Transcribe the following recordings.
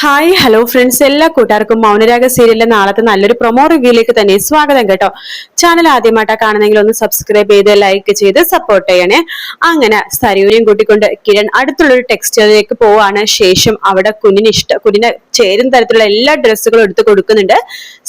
Hi hello friends എല്ലാ കൂട്ടുകാർക്കും മൗനരാഗ സീരിയലിലെ നാളത്തെ നല്ലൊരു പ്രൊമോ റിവ്യൂയിലേക്ക് തന്നെ സ്വാഗതം കേട്ടോ. ചാനൽ ആദ്യമായിട്ടാണ് കാണുന്നെങ്കിൽ ഒന്ന് സബ്സ്ക്രൈബ് ചെയ്ത് ലൈക്ക് ചെയ്ത് സപ്പോർട്ട് ചെയ്യണേ. അങ്ങനെ സരയൂരിയും കൂട്ടിക്കൊണ്ട് കിരൺ അടുത്തുള്ളൊരു ടെക്സ്റ്റൈലിലേക്ക് പോവാണ്. ശേഷം അവിടെ കുഞ്ഞിന് ഇഷ്ട കുഞ്ഞിന് ചേരുന്ന തരത്തിലുള്ള എല്ലാ ഡ്രസ്സുകളും എടുത്ത് കൊടുക്കുന്നുണ്ട്.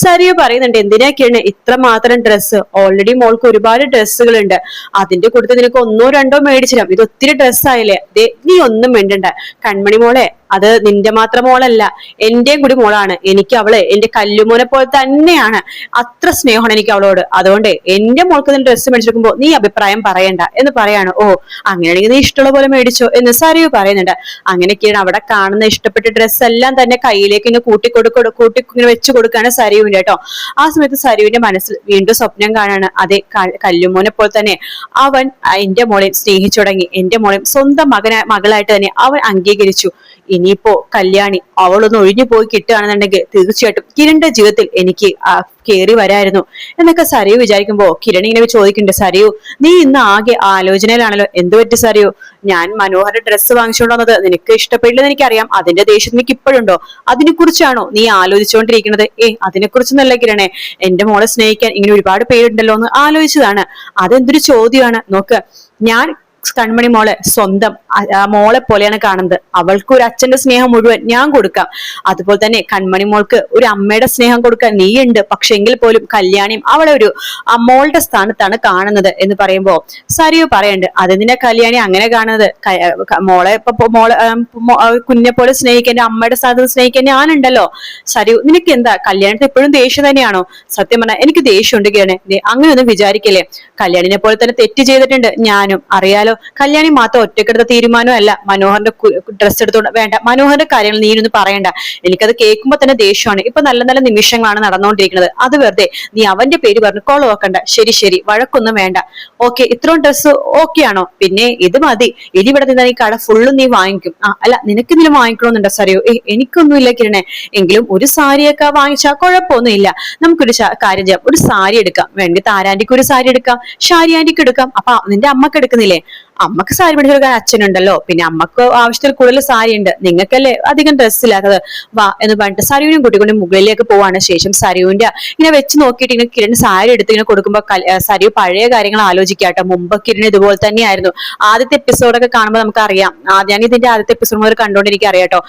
സരിയു പറയുന്നുണ്ട് എന്തിനാ കിരൺ ഇത്ര മാത്രം ഡ്രസ്സ് ഓൾറെഡി മോൾക്ക് ഒരുപാട് ഡ്രസ്സുകളുണ്ട് അതിന്റെ കൂട്ടത്തിൽ നിനക്ക് ഒന്നോ രണ്ടോ മേടിച്ചിരാം ഇത് ഒത്തിരി ഡ്രസ്സായില്ലേ നീ ഒന്നും വേണ്ടണ്ട കൺമണി മോളെ അത് നിന്റെ മാത്രം മോളല്ല എന്റെയും കൂടി മോളാണ്. എനിക്ക് അവൾ എന്റെ കല്ലുമോനെ പോലെ തന്നെയാണ് അത്ര സ്നേഹമാണ് എനിക്ക് അവളോട്. അതുകൊണ്ട് എന്റെ മോൾക്ക് നിന്റെ ഡ്രസ്സ് മേടിച്ചെടുക്കുമ്പോ നീ അഭിപ്രായം പറയണ്ട എന്ന് പറയാണ്. ഓ അങ്ങനെയാണെങ്കിൽ നീ ഇഷ്ടമുള്ള പോലെ മേടിച്ചോ എന്ന് സരിയു പറയുന്നുണ്ട്. അങ്ങനെയൊക്കെയാണ് അവിടെ കാണുന്ന ഇഷ്ടപ്പെട്ട ഡ്രസ്സ് എല്ലാം തന്നെ കയ്യിലേക്ക് ഇങ്ങനെ കൂട്ടി കൊടുക്കൊടു കൂട്ടി ഇങ്ങനെ വെച്ചു കൊടുക്കുകയാണ് സരിയുവിന്റെ കേട്ടോ. ആ സമയത്ത് സരിയുവിന്റെ മനസ്സിൽ വീണ്ടും സ്വപ്നം കാണാണ്. അതെ കല്ലുമോനെ പോലെ തന്നെ അവൻ എന്റെ മോളെ സ്നേഹിച്ചു തുടങ്ങി. എന്റെ മോളെ സ്വന്തം മകന മകളായിട്ട് തന്നെ അവൻ അംഗീകരിച്ചു. ഇനിയിപ്പോ കല്യാണി അവളൊന്ന് ഒഴിഞ്ഞു പോയി കിട്ടുകയാണെന്നുണ്ടെങ്കിൽ തീർച്ചയായിട്ടും കിരണിന്റെ ജീവിതത്തിൽ എനിക്ക് കേറി വരായിരുന്നു. എന്നൊക്കെ സരയു വിചാരിക്കുമ്പോ കിരൺ ഇങ്ങനെ ചോദിക്കുന്നുണ്ട് സരയു നീ ഇന്ന് ആകെ ആലോചനയിലാണല്ലോ. എന്ത് പറ്റി സരയു? ഞാൻ മനോഹര ഡ്രസ്സ് വാങ്ങിച്ചുകൊണ്ട് വന്നത് നിനക്ക് ഇഷ്ടപ്പെടില്ലെന്ന് എനിക്കറിയാം. അതിന്റെ ദേഷ്യം നിനക്ക് ഇപ്പോഴുണ്ടോ? അതിനെ കുറിച്ചാണോ നീ ആലോചിച്ചുകൊണ്ടിരിക്കുന്നത്? ഏ അതിനെക്കുറിച്ചൊന്നല്ല കിരണേ. എന്റെ മോളെ സ്നേഹിക്കാൻ ഇങ്ങനെ ഒരുപാട് പേരുണ്ടല്ലോ എന്ന് ആലോചിച്ചതാണ്. അതെന്തൊരു ചോദ്യമാണ്? നോക്ക് ഞാൻ കൺമണി മോളെ സ്വന്തം മോളെ പോലെയാണ് കാണുന്നത്. അവൾക്ക് ഒരു അച്ഛന്റെ സ്നേഹം മുഴുവൻ ഞാൻ കൊടുക്കാം. അതുപോലെ തന്നെ കൺമണി മോൾക്ക് ഒരു അമ്മയുടെ സ്നേഹം കൊടുക്കാൻ നീ ഉണ്ട് പക്ഷെ എങ്കിൽ പോലും കല്യാണിയും അവളെ ഒരു മോളുടെ സ്ഥാനത്താണ് കാണുന്നത് എന്ന് പറയുമ്പോ സരിയു പറയണ്ട് അതെന്തിനാ കല്യാണി അങ്ങനെ കാണുന്നത്? മോളെ ഇപ്പൊ മോളെ കുഞ്ഞെ പോലെ സ്നേഹിക്കാൻ അമ്മയുടെ സ്ഥാനത്ത് സ്നേഹിക്കാൻ ഞാനുണ്ടല്ലോ. സരിയു നിനക്ക് എന്താ? കല്യാണത്തിന് എപ്പോഴും ദേഷ്യം തന്നെയാണോ? സത്യം പറഞ്ഞാൽ എനിക്ക് ദേഷ്യമുണ്ട് കേണേ അങ്ങനെയൊന്നും വിചാരിക്കല്ലേ. കല്യാണിനെ പോലെ തന്നെ തെറ്റ് ചെയ്തിട്ടുണ്ട് ഞാനും. അറിയാലോ കല്യാണി മാത്രം ഒറ്റക്കെടുത്ത തീരുമാനമല്ല മനോഹറിന്റെ ഡ്രസ്സ് എടുത്തോണ്ട് വേണ്ട മനോഹറിന്റെ കാര്യങ്ങൾ നീ ഇരുന്ന് പറയണ്ട. എനിക്കത് കേൾക്കുമ്പോ തന്നെ ദേഷ്യമാണ്. ഇപ്പൊ നല്ല നല്ല നിമിഷങ്ങളാണ് നടന്നുകൊണ്ടിരിക്കുന്നത് അത് വെറുതെ നീ അവന്റെ പേര് പറഞ്ഞു കോൾ നോക്കണ്ട ശരി ശരി വഴക്കൊന്നും വേണ്ട. ഓക്കെ ഇത്രയും ഡ്രസ്സ് ഓക്കെ ആണോ? പിന്നെ ഇത് മതി. ഇനി ഇവിടെ നിന്ന് ഈ കട ഫുള്ളും നീ വാങ്ങിക്കും. ആ അല്ല നിനക്ക് ഇതിന് വാങ്ങിക്കണമെന്നുണ്ടോ സറിയോ ഏ എനിക്കൊന്നുമില്ല കിരണേ. എങ്കിലും ഒരു സാരിയൊക്കെ വാങ്ങിച്ചാൽ കുഴപ്പമൊന്നുമില്ല. നമുക്കൊരു കാര്യം ചെയ്യാം. ഒരു സാരി എടുക്കാം. വേണമെങ്കിൽ താരാന്റിക്ക് ഒരു സാരി എടുക്കാം. ഷാരി ആന്റിക്ക് എടുക്കാം. അപ്പൊ നിന്റെ അമ്മയ്ക്ക് എടുക്കുന്നില്ലേ? അമ്മയ്ക്ക് സാരി മേടിച്ചു കൊടുക്കാൻ അച്ഛനുണ്ടല്ലോ. പിന്നെ അമ്മയ്ക്ക് ആവശ്യത്തിൽ കൂടുതൽ സാരി ഉണ്ട് നിങ്ങൾക്കല്ലേ അധികം ഡ്രസ്സ് ഇല്ലാത്തത്? വാ എന്ന് പറഞ്ഞിട്ട് സരിയുവിനും കുട്ടികൊണ്ട് മുകളിലേക്ക് പോവാണ്. ശേഷം സരിയുവിന്റെ ഇങ്ങനെ വെച്ച് നോക്കിയിട്ട് ഇങ്ങനെ കിരൺ സാരി എടുത്ത് ഇങ്ങനെ കൊടുക്കുമ്പോ കൽ- സരിയു പഴയ കാര്യങ്ങൾ ആലോചിക്കാട്ടോ. മുമ്പ് കിരൺ ഇതുപോലെ തന്നെയായിരുന്നു. ആദ്യത്തെ എപ്പിസോഡൊക്കെ കാണുമ്പോൾ നമുക്ക് അറിയാം ഞാൻ ഇതിന്റെ ആദ്യത്തെ എപ്പിസോഡ് മുതൽ കണ്ടോണ്ടിരിക്കുക അറിയാട്ടോ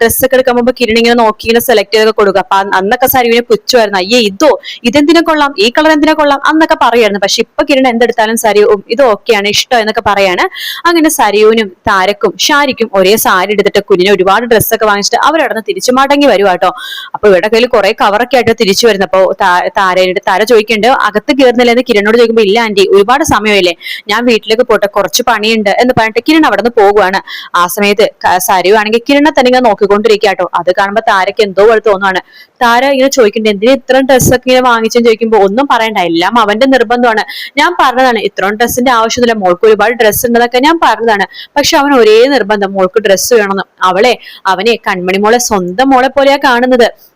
ഡ്രസ്സ് ഒക്കെ എടുക്കാൻ മുമ്പ് കിരൺ ഇങ്ങനെ നോക്കി ഇങ്ങനെ സെലക്ട് ചെയ്തൊക്കെ കൊടുക്കുക അപ്പൊ അന്നൊക്കെ സരിവിനെ പുച്ഛമായിരുന്നു. അയ്യേ ഇതോ? ഇതെന്തിനെ കൊള്ളാം? ഈ കളർ എന്തിനെ കൊള്ളാം? അന്നൊക്കെ പറയായിരുന്നു പക്ഷെ ഇപ്പൊ കിരൺ എന്തെടുത്താലും സരിയു ഇത് ഓക്കെയാണ് ഇഷ്ടം എന്നൊക്കെ പറയാണ് അങ്ങനെ സരയൂനും താരക്കും ഷാരിക്കും ഒരേ സാരി എടുത്തിട്ട് കുഞ്ഞിന് ഒരുപാട് ഡ്രസ്സൊക്കെ വാങ്ങിച്ചിട്ട് അവരവിടെ നിന്ന് തിരിച്ചു മടങ്ങി വരും കേട്ടോ. അപ്പൊ ഇവിടെ കയ്യിൽ കുറെ കവറൊക്കെ ആയിട്ട് തിരിച്ചു വരുന്നത് അപ്പൊ താരയുടെ താര ചോദിക്കുന്നുണ്ട് അകത്ത് കയറുന്നില്ല എന്ന് കിരണോട് ചോദിക്കുമ്പോൾ ഇല്ല ആന്റി ഒരുപാട് സമയമില്ലേ ഞാൻ വീട്ടിലേക്ക് പോട്ടെ കുറച്ച് പണിയുണ്ട്. എന്ന് പറഞ്ഞിട്ട് കിരൺ അവിടെ നിന്ന് പോകുവാണ്. ആ സമയത്ത് സരയു ആണെങ്കിൽ കിരണെ തന്നെ ഇങ്ങനെ നോക്കിക്കൊണ്ടിരിക്കുക കേട്ടോ. അത് കാണുമ്പോൾ താരക്ക് എന്തോ പോലെ തോന്നുവാണ്. താര ഇങ്ങനെ ചോദിക്കുന്നുണ്ട് എന്തിനാ ഇത്രയും ഡ്രസ്സൊക്കെ ഇങ്ങനെ വാങ്ങിച്ചെന്ന്? ചോദിക്കുമ്പോൾ ഒന്നും പറയണ്ട എല്ലാം അവന്റെ നിർബന്ധമാണ്. ഞാൻ പറഞ്ഞതാണ് ഇത്രയും ഡ്രസ്സിന്റെ ആവശ്യമില്ല മോൾക്ക് ഒരുപാട് ഡ്രസ്സ് ഉണ്ടെന്നൊക്കെ ഞാൻ പറഞ്ഞതാണ്. പക്ഷെ അവൻ ഒരേ നിർബന്ധം. മോൾക്ക് ഡ്രസ്സ് വേണമെന്ന്. അവളെ അവനെ കൺമണി മോളെ സ്വന്തം മോളെ പോലെയാ കാണുന്നത്.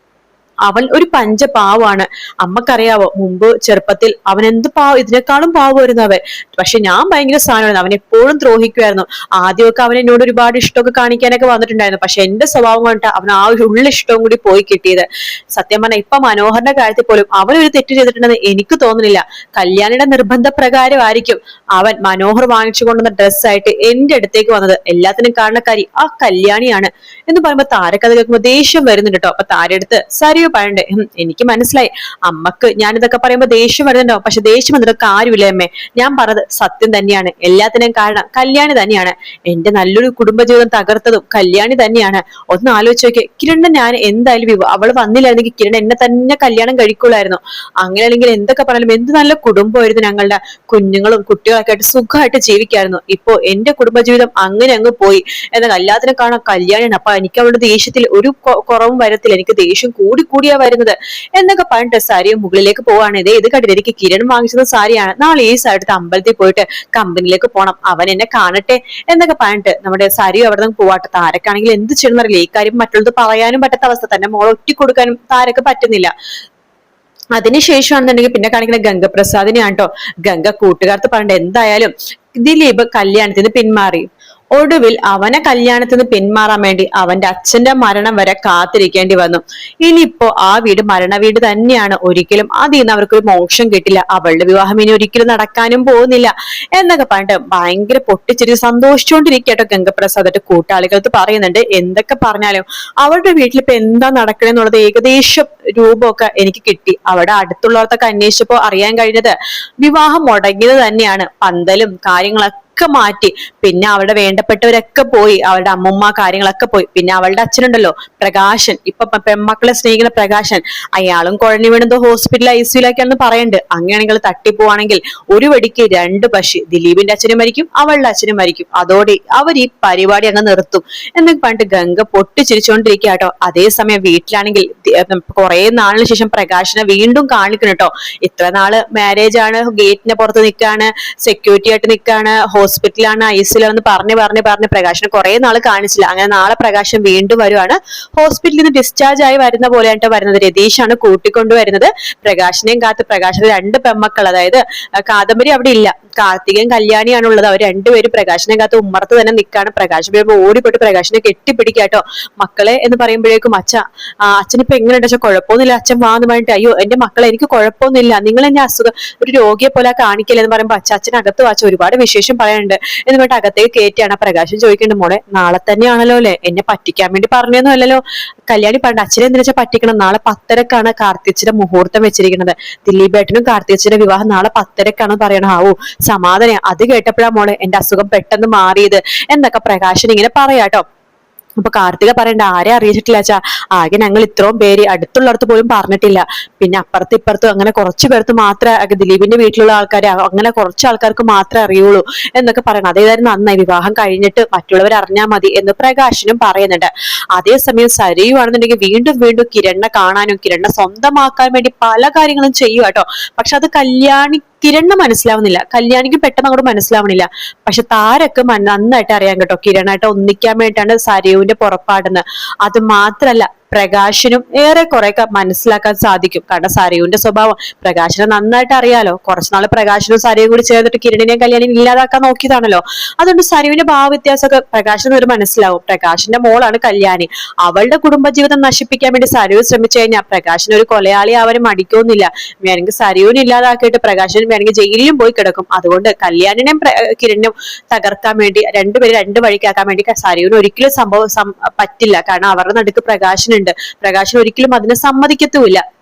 അവൻ ഒരു പഞ്ച പാവാണ് അമ്മക്കറിയാവോ മുമ്പ് ചെറുപ്പത്തിൽ അവൻ എന്ത് പാവം ഇതിനേക്കാളും പാവമായിരുന്നു അവൻ. പക്ഷെ ഞാൻ ഭയങ്കര സാധനമായിരുന്നു. അവൻ എപ്പോഴും ദ്രോഹിക്കുമായിരുന്നു ആദ്യമൊക്കെ അവൻ എന്നോട് ഒരുപാട് ഇഷ്ടമൊക്കെ കാണിക്കാനൊക്കെ വന്നിട്ടുണ്ടായിരുന്നു. പക്ഷെ എന്റെ സ്വഭാവം കൊണ്ട് അവൻ ആ ഒരു ഉള്ള ഇഷ്ടവും കൂടി പോയി കിട്ടിയത്. സത്യം പറഞ്ഞാൽ ഇപ്പൊ മനോഹറിന്റെ കാര്യത്തിൽ പോലും അവൻ ഒരു തെറ്റ് ചെയ്തിട്ടുണ്ടെന്ന് എനിക്ക് തോന്നുന്നില്ല. കല്യാണിയുടെ നിർബന്ധ പ്രകാരമായിരിക്കും അവൻ മനോഹർ വാങ്ങിച്ചു കൊണ്ടുവന്ന ഡ്രസ്സായിട്ട് എന്റെ അടുത്തേക്ക് വന്നത്. എല്ലാത്തിനും കാരണക്കാരി ആ കല്യാണിയാണ്. എന്ന് പറയുമ്പോ താരക്കഥ കേൾക്കുമ്പോ ദേഷ്യം വരുന്നുണ്ട് കേട്ടോ. അപ്പൊ താരെടുത്ത് സരിയോ പറയണ്ടേ? പറയണ്ട് എനിക്ക് മനസ്സിലായി. അമ്മയ്ക്ക് ഞാൻ ഇതൊക്കെ പറയുമ്പോ ദേഷ്യം വരുന്നുണ്ടോ പക്ഷെ ദേഷ്യം വന്നിട്ട് കാര്യമില്ല അമ്മേ? ഞാൻ പറഞ്ഞത് സത്യം തന്നെയാണ്. എല്ലാത്തിനും കാരണം കല്യാണി തന്നെയാണ്. എന്റെ നല്ലൊരു കുടുംബജീവിതം തകർത്തതും കല്യാണി തന്നെയാണ്. ഒന്ന് ആലോചിച്ച് നോക്കിയേ. കിരണിനെ ഞാൻ എന്തായാലും വിവ അവൾ വന്നില്ലായിരുന്നെങ്കിൽ കിരൺ എന്നെ തന്നെ കല്യാണം കഴിക്കുള്ളായിരുന്നു. അങ്ങനെയാണെങ്കിൽ എന്തൊക്കെ പറഞ്ഞാലും എന്ത് നല്ല കുടുംബമായിരുന്നു ഞങ്ങളുടെ കുഞ്ഞുങ്ങളും കുട്ടികളൊക്കെ ആയിട്ട് സുഖമായിട്ട് ജീവിക്കായിരുന്നു. ഇപ്പോ എന്റെ കുടുംബജീവിതം അങ്ങനെ അങ്ങ് പോയി. എന്നാൽ എല്ലാത്തിനും കാണാൻ കല്യാണിയാണ്. അപ്പൊ എനിക്ക് അവളുടെ ദേഷ്യത്തിൽ ഒരു കുറവും വരത്തില്ല. എനിക്ക് ദേഷ്യം കൂടി കൂടിയാ വരുന്നത്. എന്നൊക്കെ പറഞ്ഞിട്ട് സാരി മുകളിലേക്ക് പോവാണ്. ഇതേ ഇത് എനിക്ക് കിരൺ വാങ്ങിച്ചത് സാരിയാണ്. നാളെ ഈ സ്ഥലത്ത് അമ്പലത്തിൽ പോയിട്ട് കമ്പനിയിലേക്ക് പോണം. അവൻ എന്നെ കാണട്ടെ എന്നൊക്കെ പറഞ്ഞിട്ട് നമ്മുടെ സാരി അവിടെ നിന്ന് പോവാട്ടെ. താരക്കാണെങ്കിൽ എന്ത് ചെയ്യണമെന്നറിയില്ല ഈ കാര്യം മറ്റുള്ളത് പറയാനും പറ്റാത്ത അവസ്ഥ. തന്നെ മോളെ ഒറ്റ കൊടുക്കാനും താരക്ക് പറ്റുന്നില്ല. അതിനുശേഷമാണെന്നുണ്ടെങ്കിൽ പിന്നെ കാണിക്കുന്ന ഗംഗപ്രസാദിനെയാണ് കേട്ടോ. ഗംഗ കൂട്ടുകാർത്ത് പറഞ്ഞിട്ട് എന്തായാലും ദിലീപ് കല്യാണത്തിന് പിന്മാറി. ഒടുവിൽ അവനെ കല്യാണത്തിന് പിന്മാറാൻ വേണ്ടി അവന്റെ അച്ഛന്റെ മരണം വരെ കാത്തിരിക്കേണ്ടി വന്നു. ഇനിയിപ്പോ ആ വീട് മരണ വീട് തന്നെയാണ്. ഒരിക്കലും അതിൽ നിന്ന് അവർക്കൊരു മോക്ഷം കിട്ടില്ല. അവളുടെ വിവാഹം ഇനി ഒരിക്കലും നടക്കാനും പോകുന്നില്ല. എന്നൊക്കെ പറഞ്ഞിട്ട് ഭയങ്കര പൊട്ടിച്ചിരി സന്തോഷിച്ചുകൊണ്ടിരിക്കട്ടോ ഗംഗപ്രസാദ്. കൂട്ടാളികൾക്ക് പറയുന്നുണ്ട് എന്തൊക്കെ പറഞ്ഞാലും അവരുടെ വീട്ടിൽ ഇപ്പൊ എന്താ നടക്കണെന്നുള്ളത് ഏകദേശം രൂപമൊക്കെ എനിക്ക് കിട്ടി. അവിടെ അടുത്തുള്ളവർക്കൊക്കെ അന്വേഷിച്ചപ്പോ അറിയാൻ കഴിഞ്ഞത് വിവാഹം മുടങ്ങിയത് തന്നെയാണ്. പന്തലും കാര്യങ്ങളൊക്കെ ഒക്കെ മാറ്റി. പിന്നെ അവളുടെ വേണ്ടപ്പെട്ടവരൊക്കെ പോയി. അവളുടെ അമ്മുമ്മ കാര്യങ്ങളൊക്കെ പോയി. പിന്നെ അവളുടെ അച്ഛനുണ്ടല്ലോ പ്രകാശൻ. ഇപ്പൊ പെൺമക്കളെ സ്നേഹിക്കുന്ന പ്രകാശൻ. അയാളും കുഴഞ്ഞു വീണതോ ഹോസ്പിറ്റലിൽ ഐ സിയിലൊക്കെയാണെന്ന് പറയണ്ട്. അങ്ങനെയാണെങ്കിൽ തട്ടിപ്പോവാണെങ്കിൽ ഒരു വടിക്ക് രണ്ട് പക്ഷി ദിലീപിന്റെ അച്ഛനും മരിക്കും അവളുടെ അച്ഛനും മരിക്കും. അതോടെ അവർ ഈ പരിപാടി അങ്ങ് നിർത്തും. എന്നൊക്കെ പറഞ്ഞിട്ട് ഗംഗ പൊട്ടിച്ചിരിച്ചുകൊണ്ടിരിക്കുക കേട്ടോ അതേസമയം വീട്ടിലാണെങ്കിൽ കുറെ നാളിന് ശേഷം പ്രകാശനെ വീണ്ടും കാണിക്കണം കേട്ടോ ഇത്ര നാൾ മാരേജ് ആണ്. ഗേറ്റിന്റെ പുറത്ത് നിൽക്കാണ്. സെക്യൂരിറ്റി ആയിട്ട് നിൽക്കാണ്. ഹോസ്പിറ്റലാണ് സിയിലാണെന്ന് പറഞ്ഞ് പറഞ്ഞ് പറഞ്ഞ് പ്രകാശനെ കുറെ നാൾ കാണിച്ചില്ല. അങ്ങനെ നാളെ പ്രകാശം വീണ്ടും വരുവാണ്. ഹോസ്പിറ്റലിൽ നിന്ന് ഡിസ്ചാർജ് ആയി വരുന്ന പോലെയായിട്ട് വരുന്നത് രതീഷാണ് കൂട്ടിക്കൊണ്ടുവരുന്നത് പ്രകാശനെയും കാത്ത് പ്രകാശിന്റെ രണ്ട് പെമ്മക്കൾ അതായത് കാദംബരി അവിടെ ഇല്ല. കാർത്തികയും കല്യാണിയാണ് ഉള്ളത് അവർ രണ്ടുപേരും പ്രകാശനെ കാത്ത് ഉമ്മറത്ത് തന്നെ നിൽക്കാണ് പ്രകാശം വരുമ്പോൾ ഓടിപ്പെട്ട് പ്രകാശനെ കെട്ടിപ്പിടിക്കാട്ടോ മക്കളെ എന്ന് പറയുമ്പോഴേക്കും അച്ഛ അച്ഛനിപ്പോ എങ്ങനെയുണ്ട്? വെച്ചാൽ കുഴപ്പമൊന്നുമില്ല. അച്ഛൻ വാന്ന് പറഞ്ഞിട്ട് അയ്യോ എന്റെ മക്കളെ എനിക്ക് കുഴപ്പമൊന്നുമില്ല. നിങ്ങൾ എന്നെ അസുഖം ഒരു രോഗിയെ പോലെ കാണിക്കില്ല? എന്ന് പറയുമ്പോൾ അച്ഛ അച്ഛൻ അകത്ത് വാച്ച ഒരുപാട് വിശേഷം പറയാനുണ്ട്. എന്ന് പറഞ്ഞിട്ട് അകത്തേക്ക് കയറ്റിയാണ് പ്രകാശം ചോദിക്കേണ്ട മോളെ നാളെ തന്നെയാണല്ലോ അല്ലെ? എന്നെ പറ്റിക്കാൻ വേണ്ടി പറഞ്ഞതെന്നും അല്ലല്ലോ? കല്യാണി പറഞ്ഞ അച്ഛനെ എന്തിനാ വെച്ചാൽ പറ്റിക്കണം നാളെ പത്തരക്കാണ് കാർത്തിച്ചിന്റെ മുഹൂർത്തം വെച്ചിരിക്കുന്നത്. ദിലീപേട്ടനും കാർത്തിച്ചിന്റെ വിവാഹം നാളെ പത്തരക്കാണെന്ന് പറയണം. ആവൂ സമാധാനം. അത് കേട്ടപ്പോഴാ മോളെ എന്റെ അസുഖം പെട്ടെന്ന് മാറിയത്. എന്നൊക്കെ പ്രകാശൻ ഇങ്ങനെ പറയാട്ടോ അപ്പൊ കാർത്തിക പറയണ്ട ആരെ അറിയിച്ചിട്ടില്ല അച്ഛാ. ആകെ ഞങ്ങൾ ഇത്രയും പേര് അടുത്തുള്ളടത്ത് പോലും പറഞ്ഞിട്ടില്ല. പിന്നെ അപ്പുറത്ത് ഇപ്പുറത്തും അങ്ങനെ കുറച്ച് പേർക്ക് മാത്രമേ ദിലീപിന്റെ വീട്ടിലുള്ള ആൾക്കാരെ അങ്ങനെ കുറച്ച് ആൾക്കാർക്ക് മാത്രമേ അറിയുള്ളൂ എന്നൊക്കെ പറയണം. അതേതായാലും നന്നായി. വിവാഹം കഴിഞ്ഞിട്ട് മറ്റുള്ളവർ അറിഞ്ഞാൽ മതി എന്ന് പ്രകാശനും പറയുന്നുണ്ട്. അതേസമയം സരയുവാണെന്നുണ്ടെങ്കിൽ വീണ്ടും വീണ്ടും കിരണ്ണ കാണാനും കിരണ്ണ സ്വന്തമാക്കാൻ വേണ്ടി പല കാര്യങ്ങളും ചെയ്യുക കേട്ടോ പക്ഷെ അത് കല്യാണി കിരണ് മനസ്സിലാവുന്നില്ല. കല്യാണിക്ക് പെട്ടെന്ന് അങ്ങോട്ട് മനസ്സിലാവുന്നില്ല പക്ഷെ താരൊക്കെ നന്നായിട്ട് അറിയാം കേട്ടോ. കിരണായിട്ട് ഒന്നിക്കാൻ വേണ്ടിയിട്ടാണ് സരയുവിന്റെ പുറപ്പാടുന്നത് അത് മാത്രല്ല പ്രകാശനും ഏറെ കുറെ മനസ്സിലാക്കാൻ സാധിക്കും. കാരണം സരയുവിന്റെ സ്വഭാവം പ്രകാശനെ നന്നായിട്ട് അറിയാലോ. കുറച്ചുനാൾ പ്രകാശനും സരയും കൂടി ചേർന്നിട്ട് കിരണിനെയും കല്യാണിയും ഇല്ലാതാക്കാൻ നോക്കിയതാണല്ലോ. അതുകൊണ്ട് സരയുവിന്റെ ഭാവ വ്യത്യാസമൊക്കെ പ്രകാശിന് ഒരു മനസ്സിലാവും. പ്രകാശിന്റെ മോളാണ് കല്യാണി. അവളുടെ കുടുംബജീവിതം നശിപ്പിക്കാൻ വേണ്ടി സരയു ശ്രമിച്ചു കഴിഞ്ഞാൽ പ്രകാശിന് ഒരു കൊലയാളി ആവാനും മടിക്കൊന്നില്ല വേണമെങ്കിൽ സരയുവിനെ ഇല്ലാതാക്കിയിട്ട് പ്രകാശനും വേണമെങ്കിൽ ജയിലിലും പോയി കിടക്കും. അതുകൊണ്ട് കല്യാണിനെയും കിരണിനും തകർക്കാൻ വേണ്ടി രണ്ടുപേരും രണ്ട് വഴിക്കാക്കാൻ വേണ്ടി സരയുവിന് ഒരിക്കലും സംഭവം പറ്റില്ല. കാരണം അവരുടെ നടുക്ക് പ്രകാശനുണ്ട് പ്രകാശൻ ഒരിക്കലും അതിനെ സമ്മതിക്കത്തുമില്ല.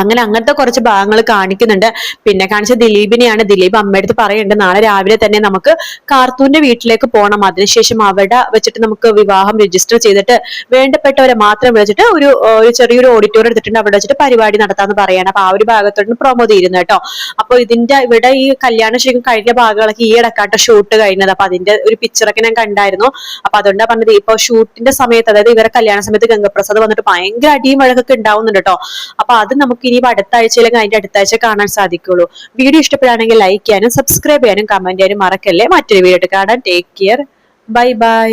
അങ്ങനെ അങ്ങനത്തെ കുറച്ച് ഭാഗങ്ങൾ കാണിക്കുന്നുണ്ട്. പിന്നെ കാണിച്ച ദിലീപിനെയാണ് ദിലീപ് അമ്മയടുത്ത് പറയുന്നുണ്ട് നാളെ രാവിലെ തന്നെ നമുക്ക് കാർത്തൂന്റെ വീട്ടിലേക്ക് പോകണം അതിനുശേഷം അവിടെ വെച്ചിട്ട് നമുക്ക് വിവാഹം രജിസ്റ്റർ ചെയ്തിട്ട് വേണ്ടപ്പെട്ടവരെ മാത്രം വിളിച്ചിട്ട് ഒരു ഒരു ചെറിയൊരു ഓഡിറ്റോറിയം എടുത്തിട്ടുണ്ട്. അവിടെ വെച്ചിട്ട് പരിപാടി നടത്താന്ന് പറയാണ്. അപ്പൊ ആ ഒരു ഭാഗത്തോട്ട് പ്രൊമോ തീരുന്നു കേട്ടോ. അപ്പൊ ഇതിന്റെ ഇവിടെ ഈ കല്യാണം ശരിക്കും കഴിഞ്ഞ ഭാഗങ്ങളൊക്കെ ഈ ഇടക്കാട്ട് ഷൂട്ട് കഴിഞ്ഞത്. അപ്പൊ അതിന്റെ ഒരു പിക്ചറൊക്കെ ഞാൻ കണ്ടായിരുന്നു. അപ്പൊ അതുകൊണ്ടാണ് പറഞ്ഞത് ഇപ്പൊ ഷൂട്ടിന്റെ സമയത്ത് അതായത് ഇവരെ കല്യാണ സമയത്ത് ഗംഗപ്രസാദ് വന്നിട്ട് ഭയങ്കര അടിയും വഴക്കൊക്കെ ഉണ്ടാവുന്നുണ്ട് കേട്ടോ. അപ്പൊ അത് നമുക്ക് ഇനി അടുത്ത ആഴ്ച അല്ലെങ്കിൽ അതിന്റെ അടുത്ത ആഴ്ച കാണാൻ സാധിക്കുള്ളൂ. വീഡിയോ ഇഷ്ടപ്പെടുകയാണെങ്കിൽ ലൈക്ക് ചെയ്യാനും സബ്സ്ക്രൈബ് ചെയ്യാനും കമന്റ് ചെയ്യാനും മറക്കല്ലേ? മറ്റൊരു വീഡിയോ കാണാൻ ടേക്ക് കെയർ ബൈ ബൈ